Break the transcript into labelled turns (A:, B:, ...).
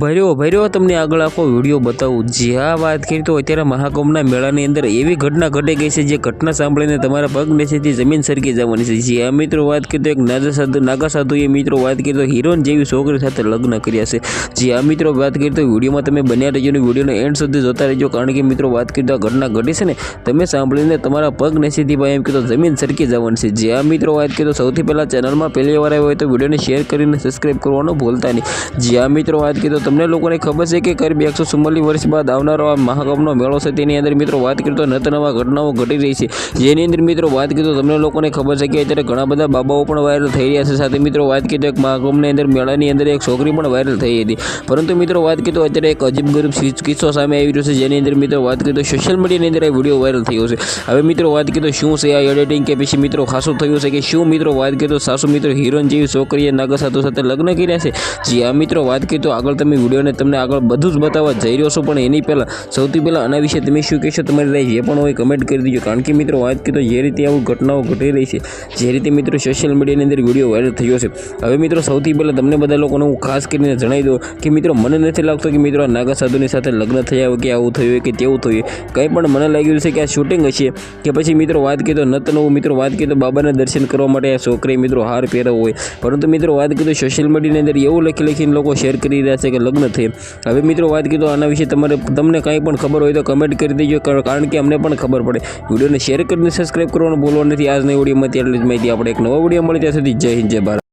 A: ભર્યો ભર્યો તમને આગળ આખો વીડિયો બતાવું. જે હા વાત કરી તો અત્યારે મહાકુંભના મેળાની અંદર એવી ઘટના ઘટી ગઈ છે, જે ઘટના સાંભળીને તમારા પગ નીચેથી જમીન સરકી જવાની છે. જે આ મિત્રો વાત કરી તો એક નાગા સાધુ, નાગા સાધુએ મિત્રો વાત કરી તો હિરોન જેવી છોકરી સાથે લગ્ન કર્યા છે. જે આ મિત્રો વાત કરી તો વિડીયોમાં તમે બન્યા રહેજો અને વિડીયોને એન્ડ સુધી જોતા રહેજો, કારણ કે મિત્રો વાત કરી તો આ ઘટના ઘટી છે ને, તમે સાંભળીને તમારા પગ નીચેથી ભાઈ એમ કહેતો જમીન સરકી જવાની છે. જે આ મિત્રો વાત કરી તો સૌથી પહેલાં ચેનલમાં પહેલી વાર આવ્યો હોય તો વિડીયોને શેર કરીને સબસ્ક્રાઈબ કરવાનું ભૂલતા નહીં. જે આ મિત્રો વાત કરી તો તમને લોકોને ખબર છે કે કરીબ એકસો ચુમ્માલીસ વર્ષ બાદ આવનારો આ મહાકુંભનો મેળો છે. તેની અંદર મિત્રો વાત કરીએ તો નત નવા ઘટનાઓ ઘટી રહી છે. જેની અંદર મિત્રો વાત કરીએ તમને લોકોને ખબર છે કે અત્યારે ઘણા બધા બાબાઓ પણ વાયરલ થઈ રહ્યા છે. સાથે મિત્રો વાત કરીએ તો એક મહાકુંભની અંદર મેળાની અંદર એક છોકરી પણ વાયરલ થઈ હતી. પરંતુ મિત્રો વાત કરીએ અત્યારે એક અજીબ ગરીબ કિસ્સો સામે આવી રહ્યો છે. જેની અંદર મિત્રો વાત કરીએ તો સોશિયલ મીડિયાની અંદર આ વીડિયો વાયરલ થયો છે. હવે મિત્રો વાત કરીએ તો શું છે આ એડિટિંગ કે પછી મિત્રો ખાસું થયું છે કે શું મિત્રો વાત કરીએ સાસુ મિત્રો હિરોન જેવી છોકરીએ નાગા સાધુ સાથે લગ્ન કર્યા છે? જે આ મિત્રો, વાત કરીએ આગળ તમે વિડીયોને તમને આગળ બધું જ બતાવવા જઈ રહ્યો છો. પણ એની પહેલાં, સૌથી પહેલાં આના વિશે તમે શું કહેશો તમારી રાય જે પણ હોય કમેન્ટ કરી દીજો. કારણ કે મિત્રો વાત કરીએ તો જે રીતે આવું ઘટનાઓ ઘટી રહી છે, જે રીતે મિત્રો સોશિયલ મીડિયાની અંદર વીડિયો વાયરલ થયો છે. હવે મિત્રો સૌથી પહેલાં તમને બધા લોકોને હું ખાસ કરીને જણાવી દઉં કે મિત્રો મને નથી લાગતું કે મિત્રો આ નાગા સાધુની સાથે લગ્ન થયા હોય કે આવું થયું હોય કે તેવું થયું કંઈ પણ મને લાગ્યું છે કે આ શૂટિંગ હશે, કે પછી મિત્રો વાત કરીએ તો નત નવું મિત્રો વાત કરીએ તો બાબાના દર્શન કરવા માટે આ છોકરી મિત્રો હાર પહેરવો હોય. પરંતુ મિત્રો વાત કરીએ તો સોશિયલ મીડિયાની અંદર એવું લખી લખીને લોકો શેર કરી રહ્યા છે કે લગ્ન થઈ હવે મિત્રો વાત કીધું આના વિશે તમારે તમને કાંઈ પણ ખબર હોય તો કમેન્ટ કરી દેજો, કર- કારણ કે અમને પણ ખબર પડે. વિડીયોને શેર કરીને સબસ્ક્રાઈબ કરવાનું ભૂલવા નથી. આજની વિડીયોમાં ત્યારે જ માહિતી. આપણે એક નવા વીડિયો મળી ત્યાં સુધી જય હિન્દ, જય ભારત.